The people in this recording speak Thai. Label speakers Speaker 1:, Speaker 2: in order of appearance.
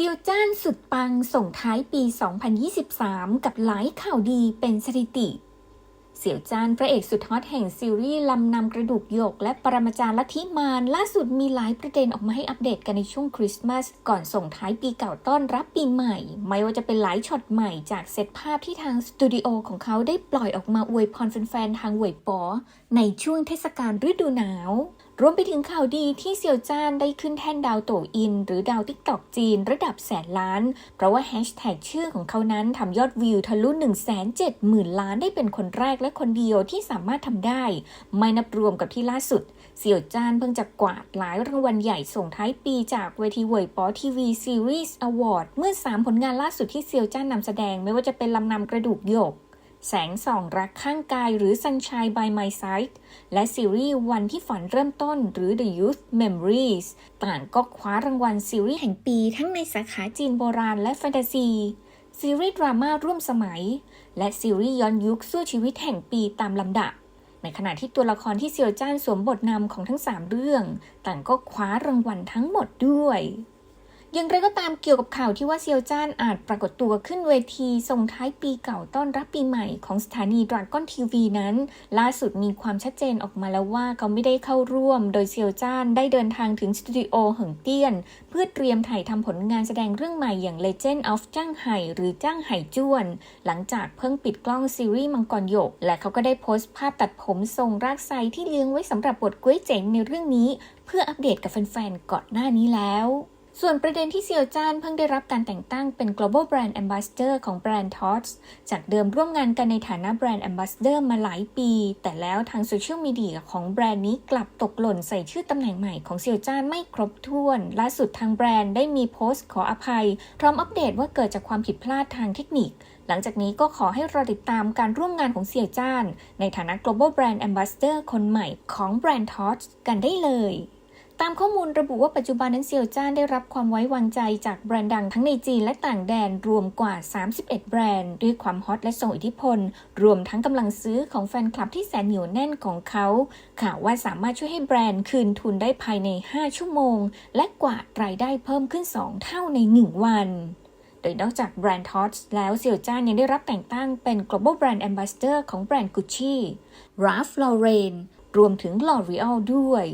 Speaker 1: ซียวจ้านสุดปังส่งท้ายปี 2023 กับหลายข่าวดีเป็นสถิติ เสี่ยวจานพระเอกสุดฮอตแห่งซีรีส์ลำนำกระดูกหยก และปรมาจารย์ลัทธิมารล่าสุดมีหลายประเด็นออกมาให้อัปเดตกันในช่วงคริสต์มาส ก่อนส่งท้ายปีเก่าต้อนรับปีใหม่ ไม่ว่าจะเป็นหลายช็อตใหม่จากเซตภาพที่ทางสตูดิโอของเขาได้ปล่อยออกมาอวยพรแฟนๆทางเวยปอในช่วงเทศกาลฤดูหนาว รวมไปถึงข่าวดีที่เซียวจ้านได้ขึ้นแท่นดาวโตอิน หรือดาวติ๊กตอกจีนระดับแสนล้าน เพราะว่าแฮชแท็กชื่อของเขานั้นทำยอดวิวทะลุ1 7 0 0 0 0 ล้านได้เป็นคนแรกและคนเดียวที่สามารถทำได้ ไม่นับรวมกับที่ล่าสุดเสี่ยวจ้านเพิ่งจะกวาดหลายรางวัลใหญ่ส่งท้ายปีจากเวทีเว่ยป๋อทีวีซีรีส์อวอร์ดเมื่อ 3 ผลงานล่าสุดที่เซียวจ้านนำแสดงไม่ว่าจะเป็นลำนำกระดูกหยก แสงส่องรักข้างกายหรือ Sunshine by My Side และซีรีส์วันที่ฝันเริ่มต้นหรือ The Youth Memories ต่างก็คว้ารางวัลซีรีส์แห่งปีทั้งในสาขาจีนโบราณและแฟนตาซี ซีรีส์ดราม่าร่วมสมัย และซีรีส์ย้อนยุคสู้ชีวิตแห่งปีตามลำดับ ในขณะที่ตัวละครที่เซียวจ้านสวมบทนำของทั้ง 3 เรื่อง ต่างก็คว้ารางวัลทั้งหมดด้วย อย่างไรก็ตามเกี่ยวกับข่าวที่ว่าเซียวจ้านอาจปรากฏตัวขึ้นเวทีส่งท้ายปีเก่าต้อนรับปีใหม่ของสถานีดราก้อนทีวีนั้น ล่าสุดมีความชัดเจนออกมาแล้วว่าเขาไม่ได้เข้าร่วม โดยเซียวจ้านได้เดินทางถึงสตูดิโอเหิงเตี้ยน เพื่อเตรียมถ่ายทำผลงานแสดงเรื่องใหม่อย่าง Legend of จ้างไห่หรือจ้างไห่จ้วน หลังจากเพิ่งปิดกล้องซีรีส์มังกรหยก และเขาก็ได้โพสต์ภาพตัดผมทรงรากไซที่เลี้ยงไว้สำหรับบทกุ้ยเจ๋งในเรื่องนี้ เพื่ออัปเดตกับแฟนๆก่อนหน้านี้แล้ว ส่วนประเด็นที่เซียวจ้านเพิ่งได้รับการแต่งตั้งเป็น global brand ambassador ของแบรนด์ Tots จากเดิมร่วมงานกันในฐานะแบรนด์ ambassador มาหลายปี แต่แล้วทางโซเชียลมีเดียของแบรนด์นี้กลับตกหล่นใส่ชื่อตำแหน่งใหม่ของเซียวจ้านไม่ครบถ้วน ล่าสุดทางแบรนด์ได้มีโพสต์ขออภัย พร้อมอัปเดตว่าเกิดจากความผิดพลาดทางเทคนิค หลังจากนี้ก็ขอให้รอติดตามการร่วมงานของเสี่ยวจ้าน ในฐานะ global brand ambassador คนใหม่ของแบรนด์ Tots กันได้เลย ตามข้อมูลระบุว่าปัจจุบันนั้นเซียวจ้านได้รับความไว้วางใจจากแบรนด์ดังทั้งในจีนและต่างแดนรวมกว่า 31 แบรนด์ ด้วยความฮอตและทรงอิทธิพล รวมทั้งกำลังซื้อของแฟนคลับที่แสนเหนียวแน่นของเขา ข่าวว่าสามารถช่วยให้แบรนด์คืนทุนได้ภายใน 5 ชั่วโมง และกว่ารายได้เพิ่มขึ้น 2 เท่าใน 1 วันโดยนอกจากแบรนด์ Tots แล้วเซียวจ้านยังได้รับแต่งตั้งเป็น global brand ambassador ของแบรนด์ Gucci Ralph Lauren รวมถึง L'Oreal ด้วย